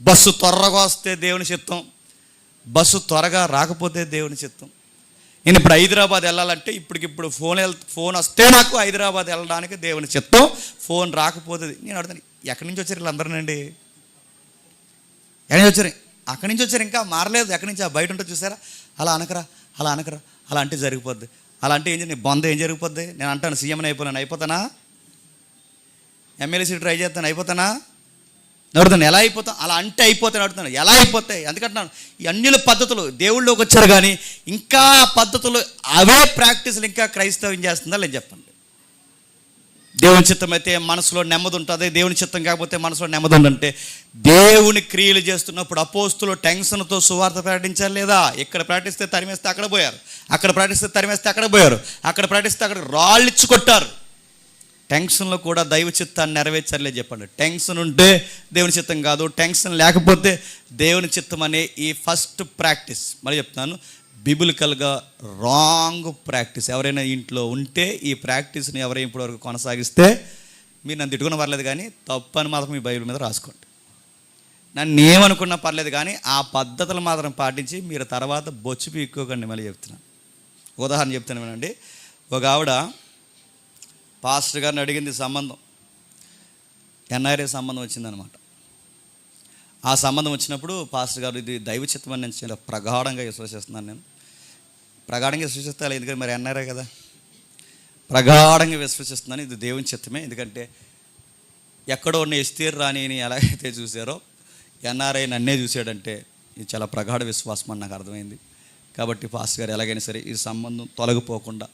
Bus త్వరగా వస్తే దేవుని చిత్తం బస్సు త్వరగా రాకపోతే దేవుని చిత్తం. నేను ఇప్పుడు హైదరాబాద్ వెళ్ళాలంటే ఇప్పటికిప్పుడు ఫోన్ వెళ్ ఫోన్ వస్తే నాకు హైదరాబాద్ వెళ్ళడానికి దేవుని చిత్తం ఫోన్ రాకపోతే నేను అడుగుతాను ఎక్కడి నుంచి వచ్చారు వీళ్ళందరూనండి? ఎక్కడి నుంచి వచ్చారు? అక్కడి నుంచి వచ్చారు ఇంకా మారలేదు ఎక్కడి నుంచి? ఆ బయట ఉంటే చూసారా? అలా అనకరా అలా అనకరా అలా అంటే జరిగిపోద్ది. అలా అంటే ఏం బొంద ఏం జరిగిపోద్ది? నేను అంటాను సీఎంని అయిపోయాను అయిపోతానా? ఎమ్మెల్యే సీట్ ట్రై చేస్తాను అయిపోతానా? అడుగుతాను ఎలా అయిపోతాం? అలా అంటే అయిపోతాను అడుగుతాను ఎలా అయిపోతాయి ఎందుకంటున్నాను ఈ అన్యుల పద్ధతులు దేవుళ్ళలోకి వచ్చారు కానీ ఇంకా పద్ధతులు అవే ప్రాక్టీసులు ఇంకా క్రైస్తవం చేస్తుందా లేదు చెప్పండి. దేవుని చిత్తం అయితే మనసులో నెమ్మది ఉంటుంది. దేవుని చిత్తం కాకపోతే మనసులో నెమ్మది ఉందంటే దేవుని క్రియలు చేస్తున్నప్పుడు అపోస్తులు టెన్షన్తో సువార్త ప్రకటించాలి లేదా? ఇక్కడ ప్రకటిస్తే తరిమేస్తే అక్కడ పోయారు. అక్కడ ప్రకటిస్తే తరిమేస్తే అక్కడ పోయారు. అక్కడ ప్రకటిస్తే అక్కడ రాళ్ళిచ్చు కొట్టారు. టెన్షన్లో కూడా దైవ చిత్తాన్ని నెరవేర్చలే చెప్పండి. టెన్షన్ ఉంటే దేవుని చిత్తం కాదు టెన్షన్ లేకపోతే దేవుని చిత్తం అనే ఈ ఫస్ట్ ప్రాక్టీస్. మరి చెప్తాను బిబులికల్గా రాంగ్ ప్రాక్టీస్. ఎవరైనా ఇంట్లో ఉంటే ఈ ప్రాక్టీస్ని ఎవరైనా ఇప్పటివరకు కొనసాగిస్తే మీరు నన్ను తిట్టుకున్న పర్లేదు కానీ తప్పు అని మాత్రం మీ బైబిల్ మీద రాసుకోండి. నన్ను ఏమనుకున్నా పర్లేదు కానీ ఆ పద్ధతులు మాత్రం పాటించి మీరు తర్వాత బొచ్చు పీక్కోకండి మళ్ళీ చెప్తున్నాను. ఉదాహరణ చెప్తాను వినండి. ఒక ఆవిడ పాస్టర్ గారిని అడిగింది సంబంధం. ఎన్ఆర్ఏ సంబంధం వచ్చిందనమాట ఆ సంబంధం వచ్చినప్పుడు పాస్టర్ గారు ఇది దైవ చిత్తం అని నేను చాలా ప్రగాఢంగా విశ్వసిస్తున్నాను నేను. ప్రగాఢంగా విశ్వసిస్తాను ఎందుకంటే మరి ఎన్ఆర్ఏ కదా? ప్రగాఢంగా విశ్వసిస్తున్నాను ఇది దేవుని చిత్తమే. ఎందుకంటే ఎక్కడో ఉన్న ఎస్తీర్ రాణిని ఎలాగైతే చూసారో ఎన్ఆర్ఐ నన్నే చూశాడంటే ఇది చాలా ప్రగాఢ విశ్వాసం అని నాకు అర్థమైంది. కాబట్టి పాస్టర్ గారు ఎలాగైనా సరే ఈ సంబంధం తొలగిపోకుండా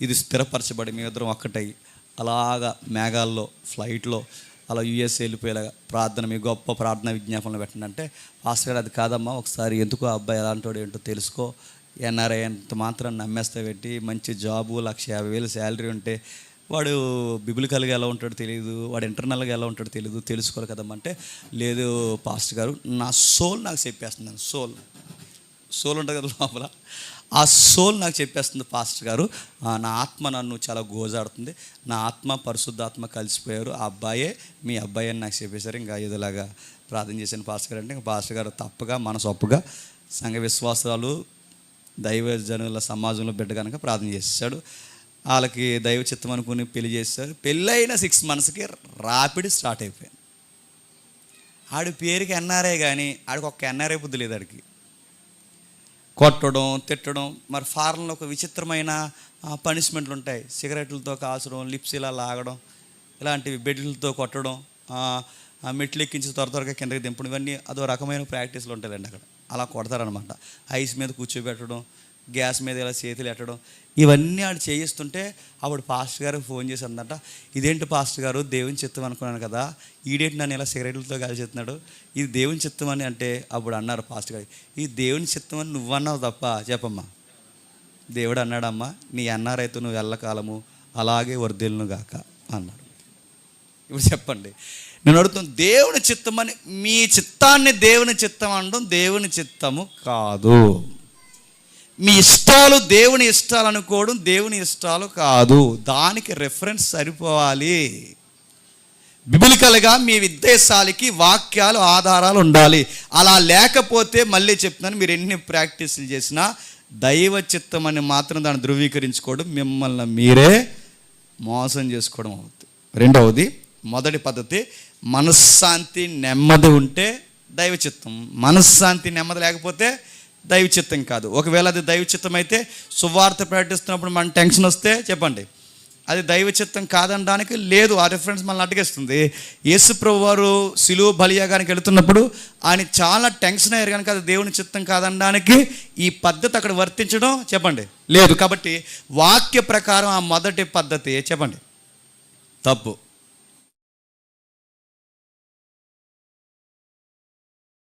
ఇది స్థిరపరచబడి మీ ఒక్కటై అలాగా మేఘాల్లో ఫ్లైట్లో అలా యుఎస్ వెళ్ళిపోయేలాగా ప్రార్థన మీ గొప్ప ప్రార్థన విజ్ఞాపనలు పెట్టండి. అంటే పాస్టర్ గారు అది కాదమ్మా ఒకసారి ఎందుకు అబ్బాయి ఎలాంటి ఏంటో తెలుసుకో. ఎన్ఆర్ఐ ఎంత మాత్రం నమ్మేస్తే పెట్టి మంచి జాబు లక్ష యాభై వేలు శాలరీ ఉంటే వాడు బిబిలికల్గా ఎలా ఉంటాడో తెలియదు వాడు ఇంటర్నల్గా ఎలా ఉంటాడో తెలియదు తెలుసుకోవాలి కదమ్మా. అంటే లేదు పాస్టర్ గారు నా సోల్ నాకు చెప్పేస్తున్నాను సోల్. సోల్ ఉంటుంది కదా లోపల. ఆ సోల్ నాకు చెప్పేస్తుంది పాస్టర్ గారు ఆ, నా ఆత్మ నన్ను చాలా గోజాడుతుంది. నా ఆత్మ పరిశుద్ధాత్మ కలిసిపోయారు. ఆ అబ్బాయే మీ అబ్బాయి అని నాకు చెప్పేశారు. ఇంకా ఏదోలాగా ప్రార్థన చేసిన పాస్టర్ గారు. అంటే ఇంకా పాస్టర్ గారు తప్పగా మనసొప్పుగా సంఘ విశ్వాసాలు దైవ జనుల సమాజంలో బిడ్డ కనుక ప్రార్థన చేశాడు. వాళ్ళకి దైవ చిత్తం అనుకుని పెళ్ళి చేశారు పెళ్ళైన సిక్స్ మంత్స్కి రాపిడ్ స్టార్ట్ అయిపోయింది. ఆడి పేరుకి ఎన్ఆర్ఐ కానీ ఆడికి ఒక్క ఎన్ఆర్ఐ బుద్ధి లేదు ఆడికి. కొట్టడం తిట్టడం మరి ఫారెన్లో ఒక విచిత్రమైన పనిష్మెంట్లు ఉంటాయి. సిగరెట్లతో కాచడం లిప్స్ ఇలా లాగడం ఇలాంటివి బెడ్లతో కొట్టడం మెట్లు ఎక్కించి త్వర త్వరగా కిందకి దింపడం ఇవన్నీ అదో రకమైన ప్రాక్టీస్లు ఉంటాయండి అక్కడ. అలా కొడతారనమాట ఐస్ మీద కూర్చోబెట్టడం గ్యాస్ మీద ఇలా చేతులు ఎట్టడం ఇవన్నీ ఆడు చేయిస్తుంటే అప్పుడు పాస్టర్ గారికి ఫోన్ చేసి అందంట ఇదేంటి పాస్టర్ గారు? దేవుని చిత్తం అనుకున్నాను కదా ఈడేంటి నన్ను ఇలా సిగరెట్లతో కాల్చేస్తున్నాడు ఇది దేవుని చిత్తం అని అంటే అప్పుడు అన్నారు పాస్టర్ గారు. ఈ దేవుని చిత్తం అని నువ్వన్నావు తప్ప చెప్పమ్మా. దేవుడు అన్నాడమ్మా నీ అన్నారైతే నువ్వు ఎల్లకాలము అలాగే వర్ధిల్ను గాక అన్నాడు. ఇప్పుడు చెప్పండి. నేను అడుగుతాను దేవుని చిత్తం అని మీ చిత్తాన్ని దేవుని చిత్తం అనడం దేవుని చిత్తము కాదు. మీ ఇష్టాలు దేవుని ఇష్టాలు అనుకోవడం దేవుని ఇష్టాలు కాదు. దానికి రెఫరెన్స్ సరిపోవాలి. బిబిలికల్గా మీ విద్దేశాలకి వాక్యాలు ఆధారాలు ఉండాలి. అలా లేకపోతే మళ్ళీ చెప్తున్నాను మీరు ఎన్ని ప్రాక్టీసులు చేసినా దైవ చిత్తం అని మాత్రం దాన్ని ధృవీకరించుకోవడం మిమ్మల్ని మీరే మోసం చేసుకోవడం అవుతుంది రెండవది మొదటి పద్ధతి మనశ్శాంతి నెమ్మది ఉంటే దైవ చిత్తం. మనశ్శాంతి నెమ్మది లేకపోతే దైవచిత్తం కాదు. ఒకవేళ అది దైవచిత్తం అయితే సువార్త ప్రకటిస్తున్నప్పుడు మన టెన్షన్ వస్తే చెప్పండి. అది దైవచిత్తం కాదనడానికి లేదు. ఆ రిఫరెన్స్ మనల్ని అడ్డగిస్తుంది యేసు ప్రభు వారు సిలువ బలియాగానికి వెళుతున్నప్పుడు ఆయన చాలా టెన్షన్ అయ్యారు కనుక అది దేవుని చిత్తం కాదనడానికి ఈ పద్ధతి అక్కడ వర్తించడం చెప్పండి. లేదు కాబట్టి వాక్య ప్రకారం ఆ మొదటి పద్ధతి చెప్పండి. తప్పు.